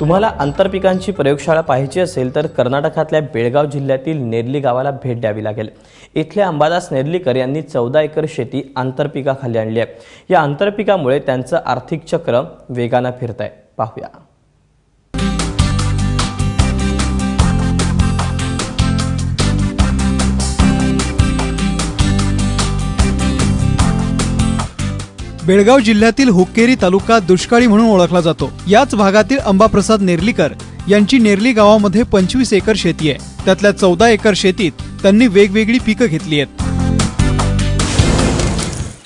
तुम्हाला आंतरपिकांची प्रयोगशाळा पाहायची असेल तर कर्नाटकातल्या बेळगाव जिल्ह्यातील नेरली गावाला भेट द्यावी लागेल. इथले अंबादास नेर्लीकर यांनी चौदा एकर शेती आंतरपिकाखाली आणली आहे. या आंतरपिकामुळे त्यांचं आर्थिक चक्र वेगानं फिरत आहे पाहूया. बेळगाव जिल्ह्यातील हुक्केरी तालुका दुष्काळी म्हणून ओळखला जातो. याच भागातील अंबाप्रसाद नेर्लीकर यांची नेर्ली गावामध्ये पंचवीस एकर शेती आहे. त्यातल्या चौदा एकर शेतीत त्यांनी वेगवेगळी पिकं घेतली आहेत.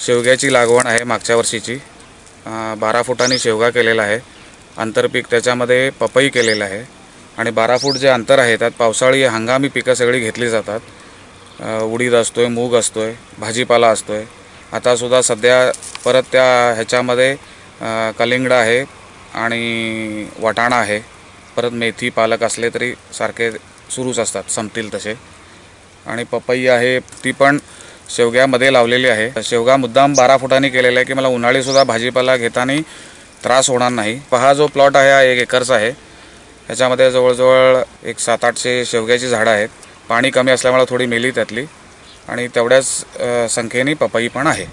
शेवग्याची लागवण आहे मागच्या वर्षीची. बारा फुटांनी शेवगा केलेला आहे. आंतरपीक त्याच्यामध्ये पपई केलेलं आहे. आणि बारा फूट जे अंतर आहे त्यात पावसाळी हंगामी पिकं सगळी घेतली जातात. उडीद असतोय मूग असतोय भाजीपाला असतोय. आतासुद्धा सध्या परत त्या ह्याच्यामध्ये कलिंगडं आहे आणि वाटाणा आहे. परत मेथी पालक असले तरी सारखे सुरूच असतात संपतील तसे. आणि पपई आहे ती पण शेवग्यामध्ये लावलेली आहे. शेवगा मुद्दाम बारा फुटांनी केलेला आहे की मला उन्हाळीसुद्धा भाजीपाला घेताना त्रास होणार नाही. पहा जो प्लॉट आहे हा एक एकरचा आहे. ह्याच्यामध्ये जवळजवळ एक सात आठशे शेवग्याची झाडं आहेत. पाणी कमी असल्यामुळे थोडी मेली त्यातली. आणि तेवढ्याच संख्येने पपई पण आहे.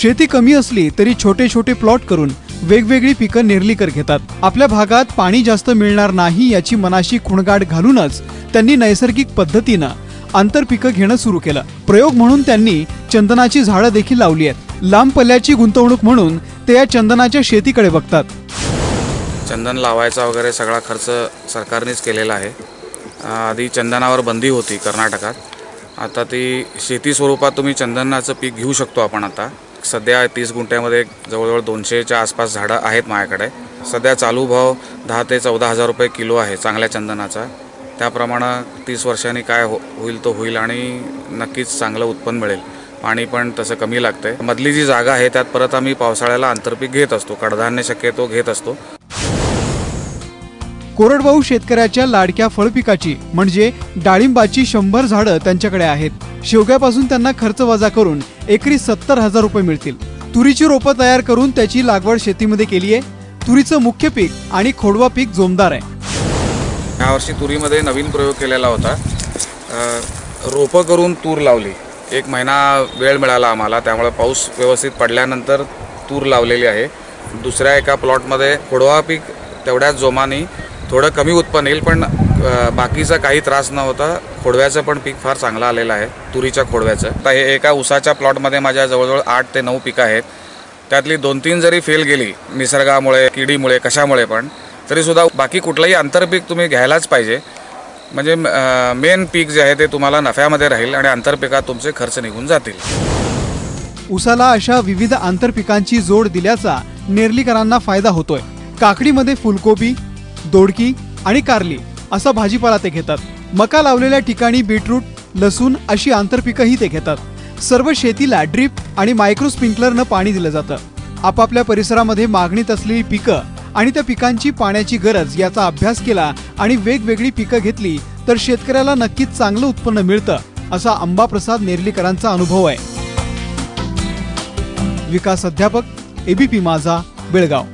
शेती कमी असली तरी छोटे छोटे प्लॉट करून वेगवेगळी पिकं नेर्लीकर घेतात. आपल्या भागात पाणी जास्त मिळणार नाही याची मनाशी खुणगाठ घालूनच त्यांनी नैसर्गिक पद्धतीनं आंतरपिकं घेणं सुरू केलं. प्रयोग म्हणून त्यांनी चंदनाची झाडं देखील लावली आहेत. लांब पल्ल्याची गुंतवणूक म्हणून ते या चंदनाच्या शेतीकडे बघतात. चंदन लावायचा वगैरे सगळा खर्च सरकारनेच केलेला आहे. आधी चंदनावर बंदी होती कर्नाटकात. आता ती शेती स्वरूपात तुम्ही चंदनाचं पीक घेऊ शकतो आपण आता. सध्या तीस गुंठ्यामध्ये जवळजवळ दोनशेच्या आसपास झाडं आहेत माझ्याकडे. सध्या चालू भाव दहा ते चौदा हजार रुपये किलो आहे चांगल्या चंदनाचा. त्याप्रमाणे तीस वर्षांनी काय हो होईल तो होईल आणि नक्कीच चांगलं उत्पन्न मिळेल. पाणी पण तसं कमी लागतंय. मधली जी जागा आहे त्यात परत आम्ही पावसाळ्याला आंतरपीक घेत असतो. कडधान्य शक्यतो घेत असतो. कोरडवाहू शेतकऱ्याच्या लाडक्या फळपिकाची म्हणजे डाळिंबाची शंभर झाडं त्यांच्याकडे आहेत. शेवग्यापासून त्यांना खर्च वजा करून एकरी सत्तर हजार रुपये मिळतील. तुरीची रोपं तयार करून त्याची लागवड शेतीमध्ये केली आहे. तुरीचं मुख्य पीक आणि खोडवा पीक जोमदार आहे. यावर्षी तुरीमध्ये नवीन प्रयोग केलेला होता. रोपं करून तूर लावली. एक महिना वेळ मिळाला आम्हाला त्यामुळे पाऊस व्यवस्थित पडल्यानंतर तूर लावलेली आहे. दुसऱ्या एका प्लॉटमध्ये खोडवा पीक तेवढ्याच जोमाने थोडं कमी उत्पन्न येईल पण बाकीचा काही त्रास न होता खोडव्याचं पण पीक फार चांगलं आलेलं आहे तुरीच्या खोडव्याचं. आता हे एका उसाच्या प्लॉटमध्ये माझ्या जवळजवळ आठ ते नऊ पिकं आहेत. त्यातली दोन तीन जरी फेल गेली निसर्गामुळे किडीमुळे कशामुळे पण तरीसुद्धा बाकी कुठलंही आंतरपीक तुम्ही घ्यायलाच पाहिजे. म्हणजे मेन पीक जे आहे ते तुम्हाला नफ्यामध्ये राहील आणि आंतरपिकात तुमचे खर्च निघून जातील. उसाला अशा विविध आंतरपिकांची जोड दिल्याचा नेर्लीकरांना फायदा होतोय. काकडीमध्ये फुलकोबी दोडकी आणि कारली असा भाजीपाला ते घेतात. मका लावलेल्या ठिकाणी बीटरूट लसूण अशी आंतरपिकंही ते घेतात. सर्व शेतीला ड्रीप आणि मायक्रो स्प्रिंकलरनं पाणी दिलं जातं. आपापल्या परिसरामध्ये मागणीत असलेली पिकं आणि त्या पिकांची पाण्याची गरज याचा अभ्यास केला आणि वेगवेगळी पिकं घेतली तर शेतकऱ्याला नक्कीच चांगलं उत्पन्न मिळतं असा अंबाप्रसाद नेर्लीकरांचा अनुभव आहे. विकास अध्यापक एबीपी माझा बेळगाव.